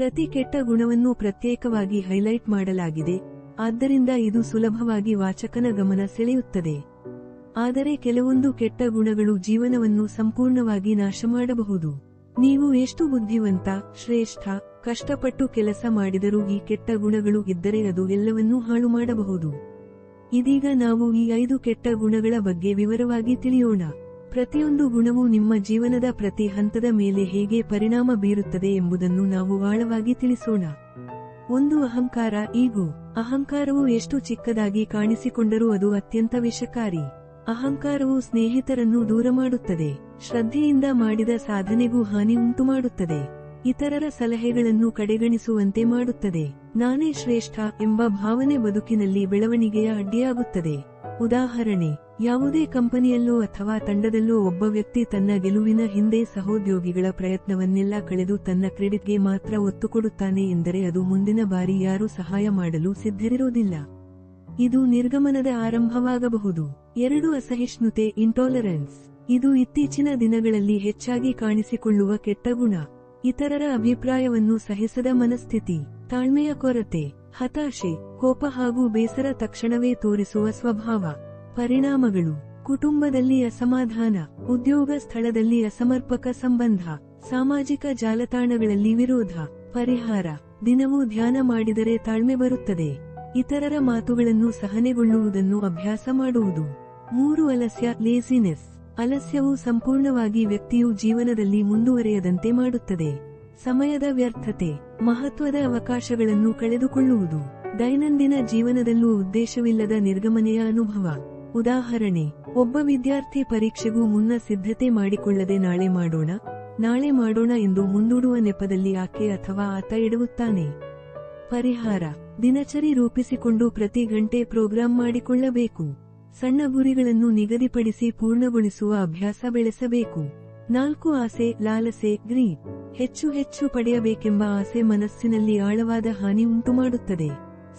ಪ್ರತಿ ಕೆಟ್ಟ ಗುಣವನ್ನು ಪ್ರತ್ಯೇಕವಾಗಿ ಹೈಲೈಟ್ ಮಾಡಲಾಗಿದೆ. ಆದ್ದರಿಂದ ಇದು ಸುಲಭವಾಗಿ ವಾಚಕನ ಗಮನ ಸೆಳೆಯುತ್ತದೆ. ಆದರೆ ಕೆಲವೊಂದು ಕೆಟ್ಟ ಗುಣಗಳು ಜೀವನವನ್ನು ಸಂಪೂರ್ಣವಾಗಿ ನಾಶ ಮಾಡಬಹುದು. ನೀವು ಎಷ್ಟು ಬುದ್ಧಿವಂತ, ಶ್ರೇಷ್ಠ, ಕಷ್ಟಪಟ್ಟು ಕೆಲಸ ಮಾಡಿದರೂ ಈ ಕೆಟ್ಟ ಗುಣಗಳು ಇದ್ದರೆ ಅದು ಎಲ್ಲವನ್ನೂ ಹಾಳು ಮಾಡಬಹುದು. ಇದೀಗ ನಾವು ಈ ಐದು ಕೆಟ್ಟ ಗುಣಗಳ ಬಗ್ಗೆ ವಿವರವಾಗಿ ತಿಳಿಯೋಣ. ಪ್ರತಿಯೊಂದು ಗುಣವು ನಿಮ್ಮ ಜೀವನದ ಪ್ರತಿ ಹಂತದ ಮೇಲೆ ಹೇಗೆ ಪರಿಣಾಮ ಬೀರುತ್ತದೆ ಎಂಬುದನ್ನು ನಾವು ಆಳವಾಗಿ ತಿಳಿಸೋಣ. ಒಂದು ಅಹಂಕಾರ, ಈಗೋ. ಅಹಂಕಾರವು ಎಷ್ಟು ಚಿಕ್ಕದಾಗಿ ಕಾಣಿಸಿಕೊಂಡರೂ ಅದು ಅತ್ಯಂತ ವಿಷಕಾರಿ. ಅಹಂಕಾರವು ಸ್ನೇಹಿತರನ್ನು ದೂರ ಮಾಡುತ್ತದೆ. ಶ್ರದ್ಧೆಯಿಂದ ಮಾಡಿದ ಸಾಧನೆಗೂ ಹಾನಿ ಉಂಟುಮಾಡುತ್ತದೆ. ಇತರರ ಸಲಹೆಗಳನ್ನು ಕಡೆಗಣಿಸುವಂತೆ ಮಾಡುತ್ತದೆ. ನಾನೇ ಶ್ರೇಷ್ಠ ಎಂಬ ಭಾವನೆ ಬದುಕಿನಲ್ಲಿ ಬೆಳವಣಿಗೆಯ ಅಡ್ಡಿಯಾಗುತ್ತದೆ. ಉದಾಹರಣೆ, ಯಾವುದೇ ಕಂಪನಿಯಲ್ಲೋ ಅಥವಾ ತಂಡದಲ್ಲೋ ಒಬ್ಬ ವ್ಯಕ್ತಿ ತನ್ನ ಗೆಲುವಿನ ಹಿಂದೆ ಸಹೋದ್ಯೋಗಿಗಳ ಪ್ರಯತ್ನವನ್ನೆಲ್ಲ ಕಳೆದು ತನ್ನ ಕ್ರೆಡಿಟ್ಗೆ ಮಾತ್ರ ಒತ್ತು ಕೊಡುತ್ತಾನೆ ಎಂದರೆ ಅದು ಮುಂದಿನ ಬಾರಿ ಯಾರೂ ಸಹಾಯ ಮಾಡಲು ಸಿದ್ಧರಿರೋದಿಲ್ಲ ಇದು ನಿರ್ಗಮನದ ಆರಂಭವಾಗಬಹುದು. ಎರಡು ಅಸಹಿಷ್ಣುತೆ ಇಂಟಾಲರೆನ್ಸ್ ಇದು ಇತ್ತೀಚಿನ ದಿನಗಳಲ್ಲಿ ಹೆಚ್ಚಾಗಿ ಕಾಣಿಸಿಕೊಳ್ಳುವ ಕೆಟ್ಟ ಗುಣ. ಇತರರ ಅಭಿಪ್ರಾಯವನ್ನು ಸಹಿಸದ ಮನಸ್ಥಿತಿ, ತಾಳ್ಮೆಯ ಕೊರತೆ. ಹತಾಶೆ, ಕೋಪ ಹಾಗೂ ಬೇಸರ ತಕ್ಷಣವೇ ತೋರಿಸುವ ಸ್ವಭಾವ. ಪರಿಣಾಮಗಳು. ಕುಟುಂಬದಲ್ಲಿ ಅಸಮಾಧಾನ. ಉದ್ಯೋಗ ಸ್ಥಳದಲ್ಲಿ ಅಸಮರ್ಪಕ ಸಂಬಂಧ. ಸಾಮಾಜಿಕ ಜಾಲತಾಣಗಳಲ್ಲಿ ವಿರೋಧ. ಪರಿಹಾರ. ದಿನವೂ ಧ್ಯಾನ ಮಾಡಿದರೆ ತಾಳ್ಮೆ ಬರುತ್ತದೆ. ಇತರರ ಮಾತುಗಳನ್ನು ಸಹನೆಗೊಳ್ಳುವುದನ್ನು ಅಭ್ಯಾಸ ಮಾಡುವುದು. ಮೂರು, ಅಲಸ್ಯ ಲೇಸಿನೆಸ್ ಅಲಸ್ಯವು ಸಂಪೂರ್ಣವಾಗಿ ವ್ಯಕ್ತಿಯು ಜೀವನದಲ್ಲಿ ಮುಂದುವರೆಯದಂತೆ ಮಾಡುತ್ತದೆ. ಸಮಯದ ವ್ಯರ್ಥತೆ. ಮಹತ್ವದ ಅವಕಾಶಗಳನ್ನು ಕಳೆದುಕೊಳ್ಳುವುದು ದೈನಂದಿನ ಜೀವನದಲ್ಲೂ ಉದ್ದೇಶವಿಲ್ಲದ ನಿರ್ಗಮನೆಯ ಅನುಭವ. ಉದಾಹರಣೆ, ಒಬ್ಬ ವಿದ್ಯಾರ್ಥಿ ಪರೀಕ್ಷೆಗೂ ಮುನ್ನ ಸಿದ್ಧತೆ ಮಾಡಿಕೊಳ್ಳದೆ ನಾಳೆ ಮಾಡೋಣ ನಾಳೆ ಮಾಡೋಣ ಎಂದು ಮುಂದೂಡುವ ನೆಪದಲ್ಲಿ ಆಕೆ ಅಥವಾ ಆತ ಎಡವುತ್ತಾನೆ. ಪರಿಹಾರ, ದಿನಚರಿ ರೂಪಿಸಿಕೊಂಡು ಪ್ರತಿ ಗಂಟೆ ಪ್ರೋಗ್ರಾಂ ಮಾಡಿಕೊಳ್ಳಬೇಕು. ಸಣ್ಣ ಗುರಿಗಳನ್ನು ನಿಗದಿಪಡಿಸಿ ಪೂರ್ಣಗೊಳಿಸುವ ಅಭ್ಯಾಸ ಬೆಳೆಸಬೇಕು. ನಾಲ್ಕು ಆಸೆ, ಲಾಲಸೆ ಗ್ರೀಡ್ ಹೆಚ್ಚು ಹೆಚ್ಚು ಪಡೆಯಬೇಕೆಂಬ ಆಸೆ ಮನಸ್ಸಿನಲ್ಲಿ ಆಳವಾದ ಹಾನಿ ಉಂಟುಮಾಡುತ್ತದೆ.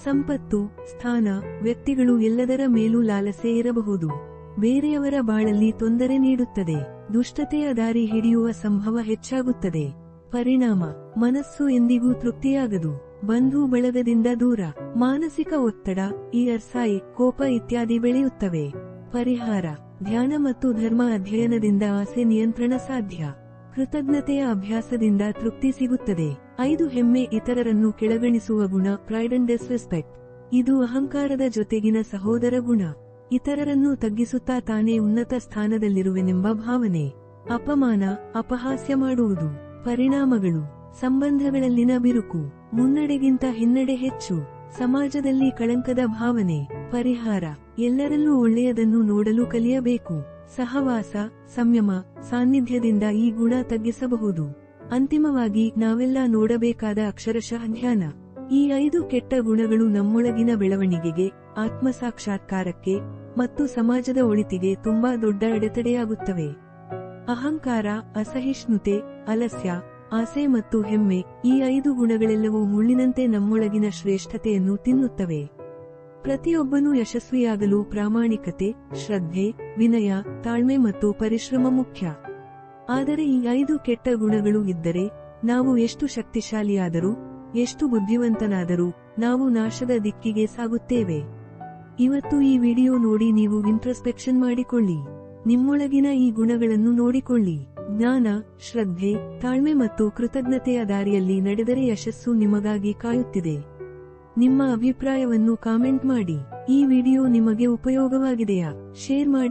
ಸಂಪತ್ತು, ಸ್ಥಾನ, ವ್ಯಕ್ತಿಗಳು ಎಲ್ಲದರ ಮೇಲೂ ಲಾಲಸೆ ಇರಬಹುದು. ಬೇರೆಯವರ ಬಾಳಲ್ಲಿ ತೊಂದರೆ ನೀಡುತ್ತದೆ. ದುಷ್ಟತೆಯ ದಾರಿ ಹಿಡಿಯುವ ಸಂಭವ ಹೆಚ್ಚಾಗುತ್ತದೆ. ಪರಿಣಾಮ, ಮನಸ್ಸು ಎಂದಿಗೂ ತೃಪ್ತಿಯಾಗದು. ಬಂಧು ಬಳಗದಿಂದ ದೂರ. ಮಾನಸಿಕ ಒತ್ತಡ, ಈ ಅರ್ಸಾಯಿ, ಕೋಪ ಇತ್ಯಾದಿ ಬೆಳೆಯುತ್ತವೆ. ಪರಿಹಾರ. ಧ್ಯಾನ ಮತ್ತು ಧರ್ಮ ಅಧ್ಯಯನದಿಂದ ಆಸೆ ನಿಯಂತ್ರಣ ಸಾಧ್ಯ. ಕೃತಜ್ಞತೆಯ ಅಭ್ಯಾಸದಿಂದ ತೃಪ್ತಿ ಸಿಗುತ್ತದೆ. ಐದು ಹೆಮ್ಮೆ ಇತರರನ್ನು ಕೆಳಗಣಿಸುವ ಗುಣ ಪ್ರೈಡ್ ಅಂಡ್ ಡಿಸ್ರೆಸ್ಪೆಕ್ಟ್ ಇದು ಅಹಂಕಾರದ ಜೊತೆಗಿನ ಸಹೋದರ ಗುಣ. ಇತರರನ್ನು ತಗ್ಗಿಸುತ್ತಾ ತಾನೇ ಉನ್ನತ ಸ್ಥಾನದಲ್ಲಿರುವೆನೆಂಬ ಭಾವನೆ. ಅಪಮಾನ, ಅಪಹಾಸ್ಯ ಮಾಡುವುದು. ಪರಿಣಾಮಗಳು. ಸಂಬಂಧಗಳಲ್ಲಿನ ಬಿರುಕು. ಮುನ್ನಡೆಗಿಂತ ಹಿನ್ನಡೆ ಹೆಚ್ಚು. ಸಮಾಜದಲ್ಲಿ ಕಳಂಕದ ಭಾವನೆ, ಪರಿಹಾರ, ಎಲ್ಲರಲ್ಲೂ ಒಳ್ಳೆಯದನ್ನು ನೋಡಲು ಕಲಿಯಬೇಕು. ಸಹವಾಸ, ಸಂಯಮ, ಸಾನ್ನಿಧ್ಯದಿಂದ ಈ ಗುಣ ತಗ್ಗಿಸಬಹುದು. ಅಂತಿಮವಾಗಿ ನಾವೆಲ್ಲ ನೋಡಬೇಕಾದ ಅಕ್ಷರಶಃ ಧ್ಯಾನ ಈ ಐದು ಕೆಟ್ಟ ಗುಣಗಳು ನಮ್ಮೊಳಗಿನ ಬೆಳವಣಿಗೆಗೆ, ಆತ್ಮಸಾಕ್ಷಾತ್ಕಾರಕ್ಕೆ ಮತ್ತು ಸಮಾಜದ ಒಳಿತಿಗೆ ತುಂಬಾ ದೊಡ್ಡ ಅಡೆತಡೆಯಾಗುತ್ತವೆ. ಅಹಂಕಾರ, ಅಸಹಿಷ್ಣುತೆ, ಅಲಸ್ಯ ಆಸೆ ಮತ್ತು ಹೆಮ್ಮೆ ಈ ಐದು ಗುಣಗಳೆಲ್ಲವೂ ಮುಳ್ಳಿನಂತೆ ನಮ್ಮೊಳಗಿನ ಶ್ರೇಷ್ಠತೆಯನ್ನು ತಿನ್ನುತ್ತವೆ. ಪ್ರತಿಯೊಬ್ಬನೂ ಯಶಸ್ವಿಯಾಗಲು ಪ್ರಾಮಾಣಿಕತೆ, ಶ್ರದ್ಧೆ, ವಿನಯ, ತಾಳ್ಮೆ ಮತ್ತು ಪರಿಶ್ರಮ ಮುಖ್ಯ. ಆದರೆ ಈ ಐದು ಕೆಟ್ಟ ಗುಣಗಳು ಇದ್ದರೆ ನಾವು ಎಷ್ಟು ಶಕ್ತಿಶಾಲಿಯಾದರೂ, ಎಷ್ಟು ಬುದ್ಧಿವಂತನಾದರೂ ನಾವು ನಾಶದ ದಿಕ್ಕಿಗೆ ಸಾಗುತ್ತೇವೆ. ಇವತ್ತು ಈ ವಿಡಿಯೋ ನೋಡಿ ನೀವು ಇಂಟ್ರಸ್ಪೆಕ್ಷನ್ ಮಾಡಿಕೊಳ್ಳಿ. ನಿಮ್ಮೊಳಗಿನ ಈ ಗುಣಗಳನ್ನು ನೋಡಿಕೊಳ್ಳಿ. ಜ್ಞಾನ, ಶ್ರದ್ಧೆ, ತಾಳ್ಮೆ ಮತ್ತು ಕೃತಜ್ಞತೆಯ ದಾರಿಯಲ್ಲಿ ನಡೆದರೆ ಯಶಸ್ಸು ನಿಮಗಾಗಿ ಕಾಯುತ್ತಿದೆ. ನಿಮ್ಮ ಅಭಿಪ್ರಾಯವನ್ನು ಕಾಮೆಂಟ್ ಮಾಡಿ. ಈ ವಿಡಿಯೋ ನಿಮಗೆ ಉಪಯೋಗವಾಗಿದೆಯಾ? ಶೇರ್ ಮಾಡಿ.